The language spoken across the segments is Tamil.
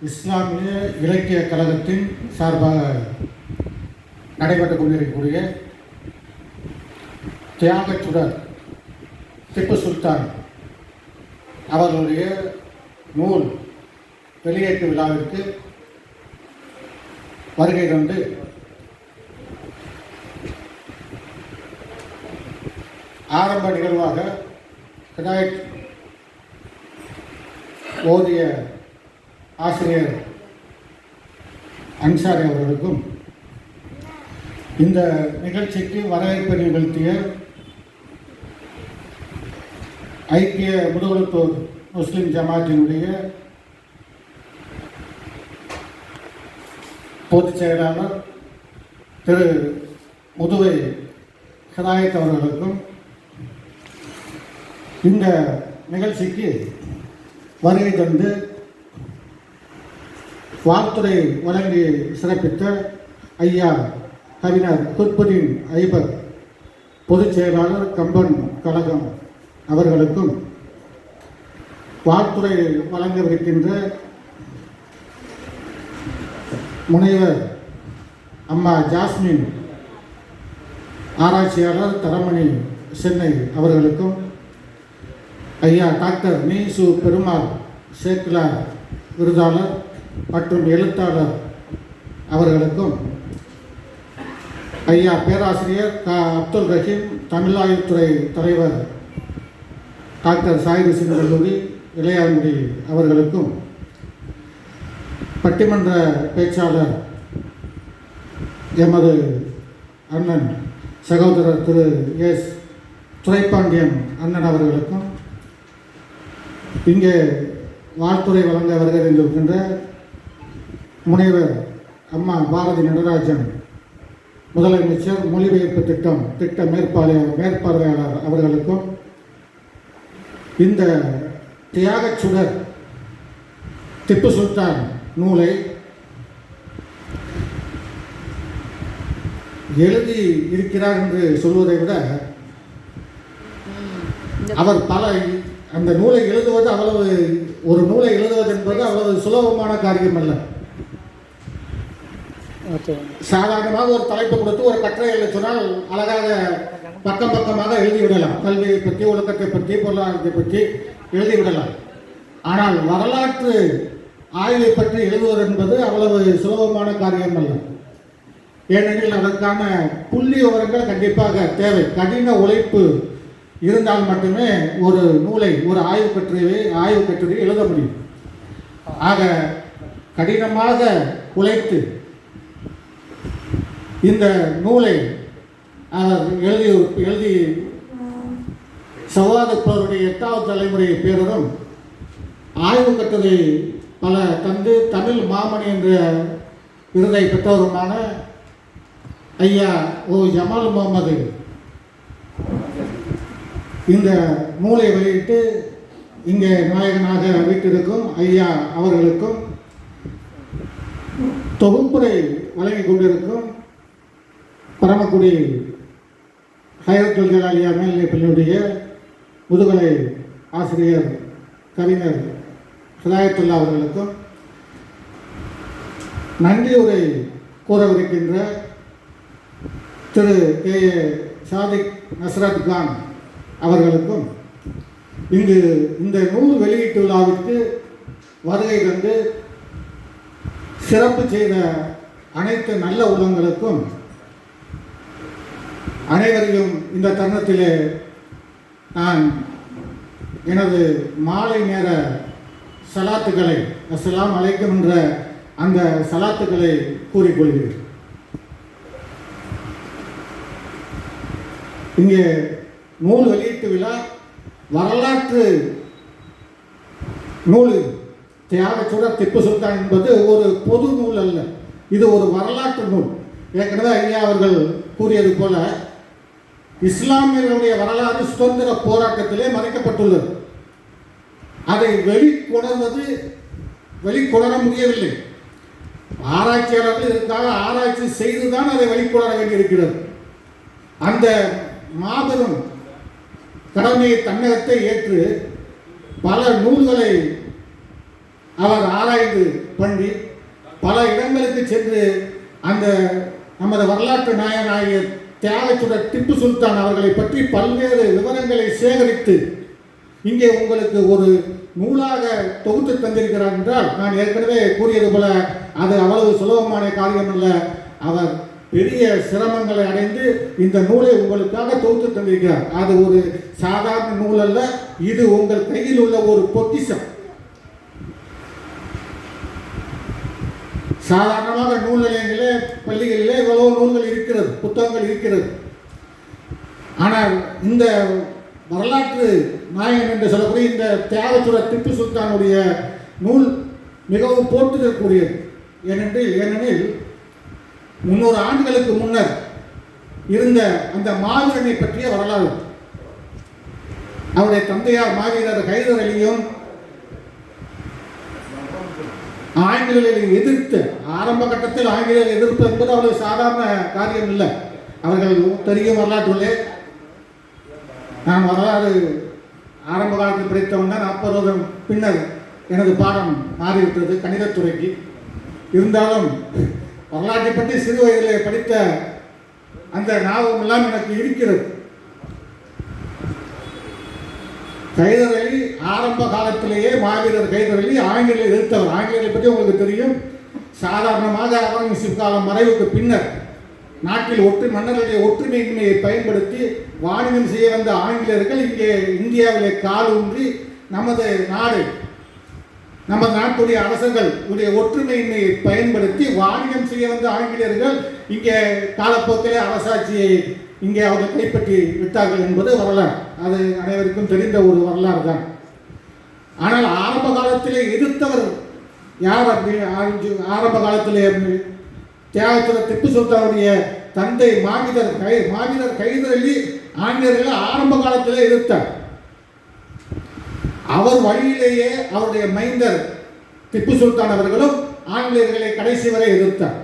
இஸ்லாமிய இலக்கிய கழகத்தின் சார்பாக நடைபெற்றுக் கொண்டிருக்கக்கூடிய தியாகச்சுடர் திப்பு சுல்தான் அவர்களுடைய நூல் வெளியேற்று விழாவிற்கு வருகை தந்து ஆரம்ப நிகழ்வாக ஹிதாயத் ஓதிய ஆசிரியர் அன்சாரி அவர்களுக்கும் இந்த நிகழ்ச்சிக்கு வரவேற்பு நிகழ்த்திய ஐக்கிய முதுகுளத்தூர் முஸ்லிம் ஜமாத்தினுடைய பொதுச் செயலாளர் திரு முதுவை ஹிதாயத் அவர்களுக்கும் இந்த நிகழ்ச்சிக்கு வருகை தந்து வாழ்த்துறை வழங்கி சிறப்பித்த ஐயா கவிஞர் குத்புதீன் ஐபர் பொதுச் செயலாளர் கம்பன் கழகம் அவர்களுக்கும் வாழ்த்துறை வழங்கவிருக்கின்ற முனைவர் அம்மா ஜாஸ்மின் ஆராய்ச்சியாளர் தரமணி சென்னை அவர்களுக்கும் ஐயா டாக்டர் மீசு பெருமாள் சேக்கிலா விருதாளர் மற்றும் எழுத்தாளர் அவர்களுக்கும். ஐயா பேராசிரியர் க. அப்துல் ரஹீம் தமிழாய்வுத்துறை தலைவர் டாக்டர் சாயிது சிங் கல்லூரி இளையாங்குடி அவர்களுக்கும். பட்டிமன்ற பேச்சாளர் எமது அண்ணன் சகோதரர் திரு. எஸ். துரைப்பாண்டியன் அண்ணன் அவர்களுக்கும். இங்கே வாழ்த்துறை வழங்க வருகை இருக்கின்ற முனைவர் அம்மா பாரதி நடராஜன் முதலமைச்சர் மொழிபெயர்ப்பு திட்டம் திட்ட மேற்பார்வையாளர் மேற்பார்வையாளர் அவர்களுக்கும் இந்த தியாகச் சுடர் திப்பு சுல்தான் நூலை எழுதி இருக்கிறார் என்று சொல்வதை விட அவர் பல அந்த நூலை எழுதுவது அவ்வளவு ஒரு நூலை எழுதுவது என்பது அவ்வளவு சுலபமான காரியம் அல்ல. சாதாரணமாக ஒரு தலைப்பு கொடுத்து ஒரு கட்டுரை எழுத சொன்னால் அழகாக பக்கம் பக்கமாக எழுதிவிடலாம். கல்வியை பற்றி ஒழுக்கத்தை பற்றி பொருளாதாரத்தை பற்றி எழுதிவிடலாம். ஆனால் வரலாற்று ஆய்வை பற்றி எழுதுவது என்பது அவ்வளவு சுலபமான காரியம் அல்ல. ஏனெனில் அதற்கான புள்ளி விவரங்கள் கண்டிப்பாக தேவை. கடின உழைப்பு இருந்தால் மட்டுமே ஒரு நூலை ஒரு ஆய்வு கட்டுரையை ஆய்வு கட்டுரையை எழுத முடியும். ஆக கடினமாக உழைத்து இந்த நூலை அவர் எழுதி எழுதி சவாத எட்டாவது தலைமுறை பேரரும் ஆய்வு கட்டுரை பல தந்து தமிழ் மாமணி என்ற விருதை பெற்றவருமான ஐயா ஓ ஜமால் முகமது. இந்த நூலை வெளியிட்டு இங்கே நாயகனாக வீட்டிருக்கும் ஐயா அவர்களுக்கும் தொகுப்புரை வழங்கி கொண்டிருக்கும் பரமக்குடி ஹையர் ஜலாலியா மேல்நிலைப் பள்ளியுடைய முதுகலை ஆசிரியர் கவிஞர் ஹிதாயத்துல்லா அவர்களுக்கும் நன்றியுரை கூறவிருக்கின்ற திரு கே. ஏ. சாதிக் நஸ்ரத் கான் அவர்களுக்கும் இங்கு இந்த நூல் வெளியீட்டு விழாவிற்கு வருகை தந்து சிறப்பு செய்த அனைத்து நல்ல உள்ளங்களுக்கும் அனைவரையும் இந்த தருணத்திலே நான் எனது மாலை நேர சலாத்துக்களை அஸ்லாம் அலைக்கும் என்ற அந்த சலாத்துக்களை கூறிக்கொள்கிறேன். இங்கே நூல் வெளியீட்டு விழா வரலாற்று நூல் தியாகச்சுடர் திப்பு சுல்தான் என்பது ஒரு பொது நூல் அல்ல. இது ஒரு வரலாற்று நூல். ஏற்கனவே ஐயா அவர்கள் கூறியது போல இஸ்லாமியர்களுடைய வரலாறு சுதந்திர போராட்டத்திலே மறைக்கப்பட்டுள்ளது. அதை வெளிக்கொணர்வது வெளிக்கொணர முடியவில்லை. ஆராய்ச்சியாளர்கள் இதற்காக ஆராய்ச்சி செய்துதான் அதை வெளிக்கொணர வேண்டியிருக்கிறது. அந்த மாபெரும் கடமையை தன்னகத்தை ஏற்று பல நூல்களை அவர் ஆராய்ந்து பண்ணி பல இடங்களுக்கு சென்று அந்த நமது வரலாற்று நாயனாகிய தியாகச்சுடர் திப்பு சுல்தான் அவர்களை பற்றி பல்வேறு விவரங்களை சேகரித்து இங்கே உங்களுக்கு ஒரு நூலாக தொகுத்து தந்திருக்கிறார் என்றால் நான் ஏற்கனவே கூறியது போல அது அவ்வளவு சுலபமான காரியம் அல்ல. அவர் பெரிய சிரமங்களை அடைந்து இந்த நூலை உங்களுக்காக தொகுத்து தந்திருக்கிறார். அது ஒரு சாதாரண நூல் அல்ல இது உங்கள் கையில் உள்ள ஒரு பொக்கிஷம். சாதாரணமாக நூல் நிலையங்களே பள்ளிகளிலே எவ்வளோ நூல்கள் இருக்கிறது புத்தகங்கள் இருக்கிறது. ஆனால் இந்த வரலாற்று நாயகன் என்று சொல்லக்கூடிய இந்த தியாகச்சுர திப்பு சுல்தானுடைய நூல் மிகவும் போற்றுதற்குரியது. ஏனென்றில் ஏனெனில் முன்னூறு ஆண்டுகளுக்கு முன்னர் இருந்த அந்த மாவீரனை பற்றிய வரலாறு. அவருடைய தந்தையார் மாவீரர் ஹைதர் அலியும் ஆங்கிலேயர்களை எதிர்த்து ஆரம்ப கட்டத்தில் ஆங்கிலேயர் எதிர்ப்பு என்பது அவ்வளவு சாதாரண காரியம் இல்லை அவர்கள் பெரிய வரலாற்றுள்ளே நான் வரலாறு ஆரம்ப காலத்தில் படித்தவுடன் அப்போது நாற்பது வருடம் பின்னர் எனது பாடம் மாறிவிட்டது கணிதத்துறைக்கு. இருந்தாலும் வரலாற்றை பற்றி சிறு வயதிலே படித்த அந்த ஞாபகம் எல்லாம் எனக்கு இருக்கிறது. கைதரலி ஆரம்ப காலத்திலேயே மாவீரர் கைதர் அலி ஆங்கிலேயர் எதிர்த்தவர் ஆங்கிலேயரை பற்றி உங்களுக்கு தெரியும். சாதாரணமாக அவுரங்கசீப் காலம் மறைவுக்கு பின்னர் நாட்டில் ஒற்று மன்னர்களுடைய ஒற்றுமையின்மையை பயன்படுத்தி வாணிகம் செய்ய வந்த ஆங்கிலேயர்கள் இங்கே இந்தியாவிலே கால் ஊன்றி நமது நாடு நமது நாட்டுடைய அரசர்கள் உடைய ஒற்றுமையின்மையை பயன்படுத்தி வாணிகம் செய்ய வந்த ஆங்கிலேயர்கள் இங்கே காலப்போக்கிலே அரசாட்சியை இங்கே அவர்கள் கைப்பற்றி விட்டார்கள் என்பது வரலாறு. அது அனைவருக்கும் தெரிந்த ஒரு வரலாறு தான். ஆனால் ஆரம்ப காலத்திலே எதிர்த்தவர் யார் அப்படி? ஆரம்ப காலத்திலே தியாகத்தில் திப்பு சுல்தானுடைய தந்தை மாவீரர் கை மாவீரர் கைது அலி ஆங்கிலேயர்களை ஆரம்ப காலத்திலே எதிர்த்தார். அவர் வழியிலேயே அவருடைய மைந்தர் திப்பு சுல்தான் அவர்களும் ஆங்கிலேயர்களை கடைசி வரை எதிர்த்தார்.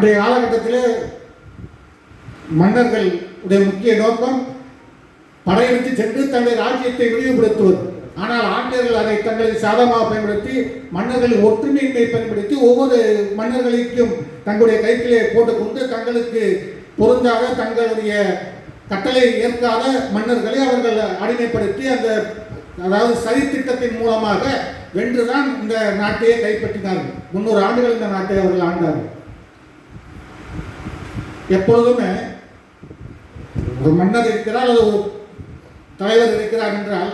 அன்றைய காலகட்டத்திலே மன்னர்கள் உடைய முக்கிய நோக்கம் படையெடுத்து சென்று தங்கள் ராஜ்யத்தை விரிவுபடுத்துவது. ஆனால் ஆங்கிலேயர்கள் அதை தங்களை சாதகமாக பயன்படுத்தி மன்னர்களின் ஒற்றுமையின்மை பயன்படுத்தி ஒவ்வொரு மன்னர்களுக்கும் தங்களுடைய கைக்கிலே போட்டுக்கொண்டு தங்களுக்கு பொருந்தாத தங்களுடைய கட்டளை ஏற்காத மன்னர்களை அவர்கள் அடிமைப்படுத்தி அந்த அதாவது சதி திட்டத்தின் மூலமாக வென்றுதான் இந்த நாட்டையே கைப்பற்றினார்கள். முன்னூறு ஆண்டுகள் இந்த நாட்டை அவர்கள் ஆண்டார்கள். எப்பொழுதுமே ஒரு மன்னர் இருக்கிறார் அல்லது ஒரு தலைவர் இருக்கிறார் என்றால்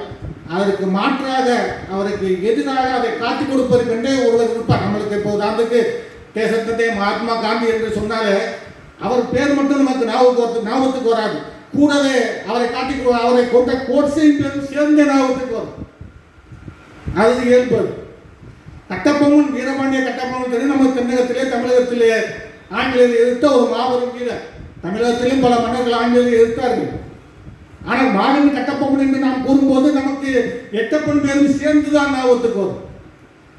அதற்கு மாற்றாக அவருக்கு எதிராக அதை காட்டிக் கொடுப்பதற்கென்றே ஒருவர் இருப்பார். நம்மளுக்கு இப்போ உதாரணத்துக்கு தேசத்தே மகாத்மா காந்தி என்று சொன்னாலே அவர் பேர் மட்டும் நமக்கு ஞாபகத்துக்கு ஞாபகத்துக்கு வராது. கூடவே அவரை காட்டி கொடு அவரை கொண்ட கோட்ஸையும் சேர்ந்த ஞாபகத்துக்கு வரும். அது இயல்பு. கட்டப்பமும் வீரபாண்டிய கட்டப்பமும் தெரியும் நம்ம தென்னகத்திலே தமிழகத்திலே ஆங்கிலேயர் எதிர்த்த ஒரு மாபெரும் வீரர். தமிழகத்திலும் பல மன்னர்கள் ஆங்கிலேயர் எதிர்த்தார்கள். ஆனால் மாநில கட்டப்பொம்மன் என்று நாம் கூறும்போது நமக்கு எட்டப்பன் பேரும் சேர்ந்துதான் ஞாபகத்துக்கு வரும்.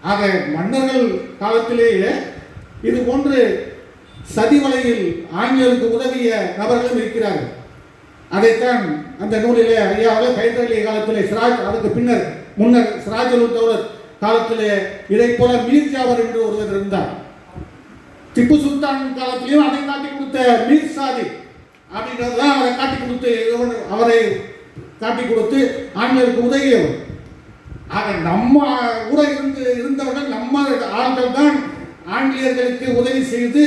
ஆக மன்னர்கள் காலத்திலேயே இது போன்று சதி வலையில் ஆங்கிலேயருக்கு உதவிய நபர்களும் இருக்கிறார்கள். அதைத்தான் அந்த நூலிலே ஐயாவில் கைதரலிய காலத்திலே சிராஜ் அதற்கு பின்னர் முன்னர் சிராஜ் தௌலத் காலத்திலே இதை போல மீர் ஜாவர் என்று ஒருவர் இருந்தார். திப்பு சுல்தான் காலத்திலையும் அதை காட்டி கொடுத்த மீர் சாதி அப்படின்றதுதான் அவரை காட்டி கொடுத்து அவரை காட்டி கொடுத்து ஆங்கிலேயருக்கு உதவியவர். ஆக நம்ம கூட இருந்து இருந்தவர்கள் நம்ம ஆட்கள் தான் ஆங்கிலேயர்களுக்கு உதவி செய்து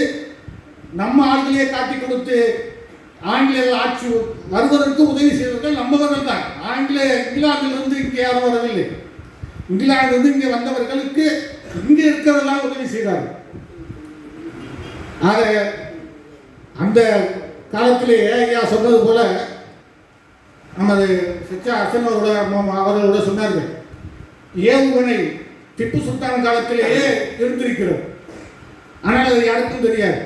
நம்ம ஆட்களையே காட்டி கொடுத்து ஆங்கிலேயர்கள் ஆட்சி வருவதற்கு உதவி செய்தவர்கள் நம்மவர்கள் தான் ஆங்கிலேய இங்கிலாந்திலிருந்து இங்கே யாரும் வரவில்லை. இங்கிலாந்திலிருந்து இங்கே வந்தவர்களுக்கு இங்கே இருக்கிறதெல்லாம் உதவி செய்தார்கள். ஆக அந்த காலத்திலேயே ஐயா சொன்னது போல நமது சிச்சா அசன் அவர்களோட சொன்னார்கள் ஏவுகணை திப்பு சுல்தான் காலத்திலேயே இருந்திருக்கிறோம்? ஆனால் அது யாருக்கும் தெரியாது.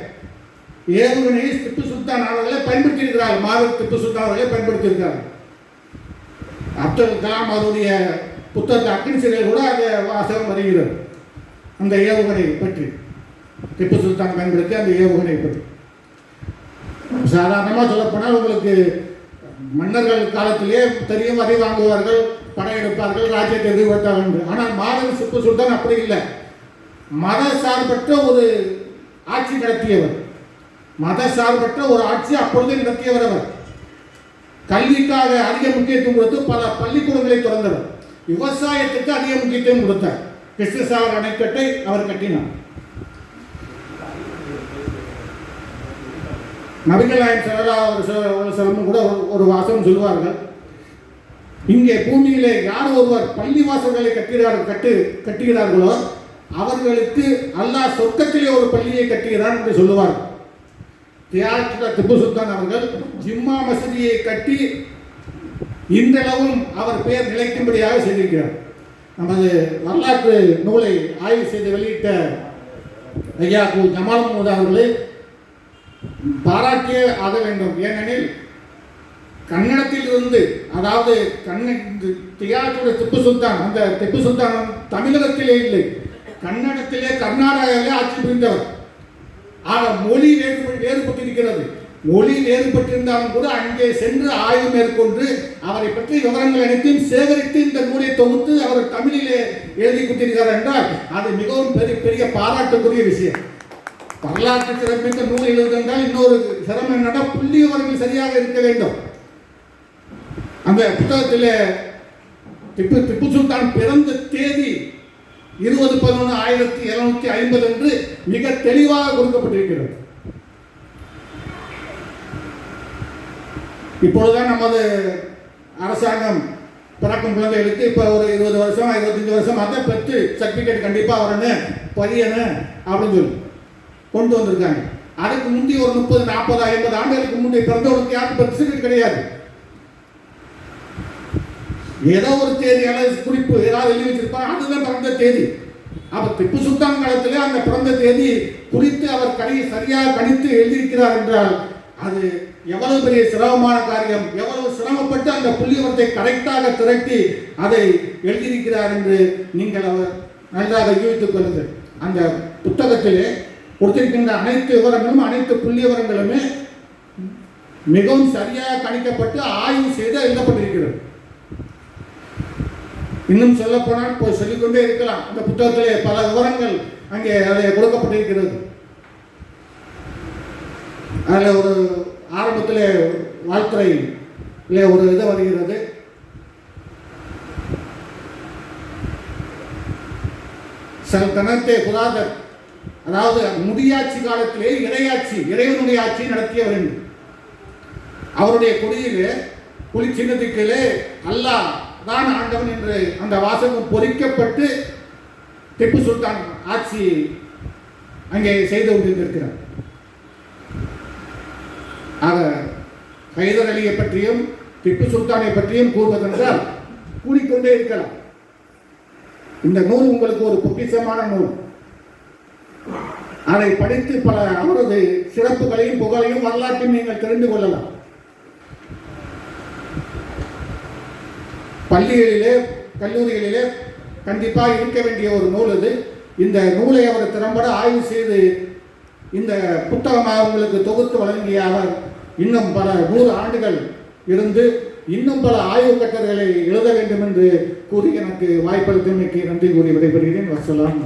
ஏவுகணை திப்பு சுல்தான் அவர்களை பயன்படுத்தியிருக்கிறார்கள்? மாவீர் திப்பு சுல்தான் அவர்களை பயன்படுத்தியிருக்கிறார்கள். அப்துல் கலாம் அவருடைய புத்தகத்தை அக்னி சிறையில் கூட அந்த வாசகம் வருகிறது அந்த ஏவுகணை பற்றி. திப்பு சுல்தான் பயன்படுத்தி அந்த ஏவுகணை பற்றி. சாதாரணமாக சொல்லப்போனால் உங்களுக்கு மன்னர்கள் காலத்திலே தெரியும் அதை வாங்குவார்கள் படையெடுப்பார்கள் ராஜ்யத்தை எதிர்பார்த்தார்கள் என்று. ஆனால் மாதவி சுப்பு சுல்தான் அப்படி இல்லை. மத சார்பற்ற ஒரு ஆட்சி நடத்தியவர். மத சார்பற்ற ஒரு ஆட்சி அப்பொழுது நடத்தியவர் அவர். கல்விக்காக அதிக முக்கியத்துவம் கொடுத்து பல பள்ளிக்கூடங்களை திறந்தவர். விவசாயத்துக்கு அதிக முக்கியத்துவம் கொடுத்தார். கிருஷ்ணசாகர் அணைக்கட்டை அவர் கட்டினார். நபிகள் நாயகம் சல்லா ஒரு சிலமும் கூட ஒரு- வாசகம் சொல்வார்கள் இங்கே பூமியிலே யார் ஒருவர் பள்ளி வாசல்களை கட்டுகிறார் கட்டு கட்டுகிறார்களோ அவர்களுக்கு அல்லாஹ் சொர்க்கத்திலே ஒரு பள்ளியை கட்டுகிறார் என்று சொல்லுவார் தியாகிர திப்பு சுல்தான் அவர்கள் ஜிம்மா மசூதியை கட்டி இன்றளவும் அவர் பெயர் நிலைக்கும்படியாக செய்திருக்கிறார். நமது வரலாற்று நூலை ஆய்வு செய்து வெளியிட்ட ஐயா கு ஜமால் முகமது அவர்களை பாராட்டியே ஆக வேண்டும். ஏனெனில் கன்னடத்தில் இருந்து அதாவது கண்ண தியாகிர திப்பு சுல்தான் அந்த திப்பு சுல்தான் தமிழகத்திலே இல்லை. கன்னடத்திலே கர்நாடகாவிலே ஆட்சி புரிந்தவர். ஆக மொழி வேறு வேறுபட்டிருக்கிறது. மொழி வேறுபட்டிருந்தாலும் கூட அங்கே சென்று ஆய்வு மேற்கொண்டு அவரை பற்றி விவரங்கள் அனைத்தையும் சேகரித்து இந்த நூலை தொகுத்து அவர் தமிழிலே எழுதி கொடுத்திருக்கிறார் என்றால் அது மிகவும் பெரிய பெரிய பாராட்டுக்குரிய விஷயம். வரலாற்று சிறப்பித்த நூல் எழுதுவதென்றால் இன்னொரு சிரமம் என்னன்னா புள்ளி விவரங்கள் சரியாக இருக்க வேண்டும். அந்த புத்தகத்தில் திப்பு திப்பு சுல்தான் பிறந்த தேதி இருபது பதினொன்று ஆயிரத்தி எழுநூத்தி ஐம்பது என்று மிக தெளிவாக கொடுக்கப்பட்டிருக்கிறது. இப்பொழுதுதான் நமது அரசாங்கம் பிறக்கும் குழந்தைகளுக்கு இப்போ ஒரு இருபது வருஷம் இருபத்தஞ்சு வருஷம் அதை பெற்று சர்டிஃபிகேட் கண்டிப்பாக வரணும் பதியணும் அப்படின்னு சொல்லி. கொண்டு வந்திருக்காங்க. அதுக்கு முந்தி ஒரு முப்பது நாற்பது ஐம்பது ஆண்டுகளுக்கு முந்தைய பிறந்தவங்களுக்கு யாருக்கும் பெர்த் சர்டிஃபிகேட் கிடையாது. ஏதோ ஒரு தேதி அல்லது குறிப்பு ஏதாவது எழுதி வச்சிருப்பாங்க அதுதான் பிறந்த தேதி. அப்ப திப்பு சுல்தான் காலத்திலே அந்த பிறந்த தேதி குறித்து அவர் கணி சரியாக கணித்து எழுதியிருக்கிறார் என்றால் அது எவ்வளவு பெரிய சிரமமான காரியம். எவ்வளவு சிரமப்பட்டு அந்த புள்ளிவரத்தை கரெக்டாக திரட்டி அதை எழுதியிருக்கிறார் என்று நீங்கள் அவர் நன்றாக யூகித்துக் கொள்ளுங்கள். அந்த புத்தகத்திலே கொடுத்திருக்கின்ற அனைத்து விவரங்களும் அனைத்து புள்ளி விவரங்களுமே மிகவும் சரியாக கணிக்கப்பட்டு ஆய்வு செய்து எழுதப்பட்டிருக்கிறது. இன்னும் சொல்லப்போனால் இப்போ சொல்லிக்கொண்டே இருக்கலாம். இந்த புத்தகத்திலே பல விவரங்கள் அங்கே அதில் கொடுக்கப்பட்டிருக்கிறது. அதில் ஒரு ஆரம்பத்தில் வாழ்த்துறையிலே ஒரு இது வருகிறது. சல்தனத்தே புதாதர் அதாவது முடியாட்சி காலத்திலே இடையாட்சி இறைவனுடைய ஆட்சி நடத்தியவர் என்று அவருடைய கொடியிலே புலி சின்னத்துக்கிலே அல்லாஹ் தான் ஆண்டவன் என்று அந்த வாசகம் பொறிக்கப்பட்டு திப்பு சுல்தான் ஆட்சி அங்கே செய்து கொண்டிருந்திருக்கிறார். ஆக ஹைதர் அலியை பற்றியும் திப்பு சுல்தானை பற்றியும் கூறுவதென்றால் கூறிக்கொண்டே இருக்கலாம். இந்த நூல் உங்களுக்கு ஒரு பொக்கிசமான நூல். அதை படித்து பல அவரது சிறப்புகளையும் புகழையும் வரலாற்றையும் நீங்கள் தெரிந்து கொள்ளலாம். பள்ளிகளிலே கல்லூரிகளிலே கண்டிப்பாக இருக்க வேண்டிய ஒரு நூல் இது. இந்த நூலை அவர் திறம்பட ஆய்வு செய்து இந்த புத்தகமாக உங்களுக்கு தொகுத்து வழங்கிய அவர் இன்னும் பல நூறு ஆண்டுகள் இருந்து இன்னும் பல ஆய்வு கட்டுரைகளை எழுத வேண்டும் என்று கூறி எனக்கு வாய்ப்பளித்தமைக்கு நன்றி கூறி விடைபெறுகிறேன். வசலாம்.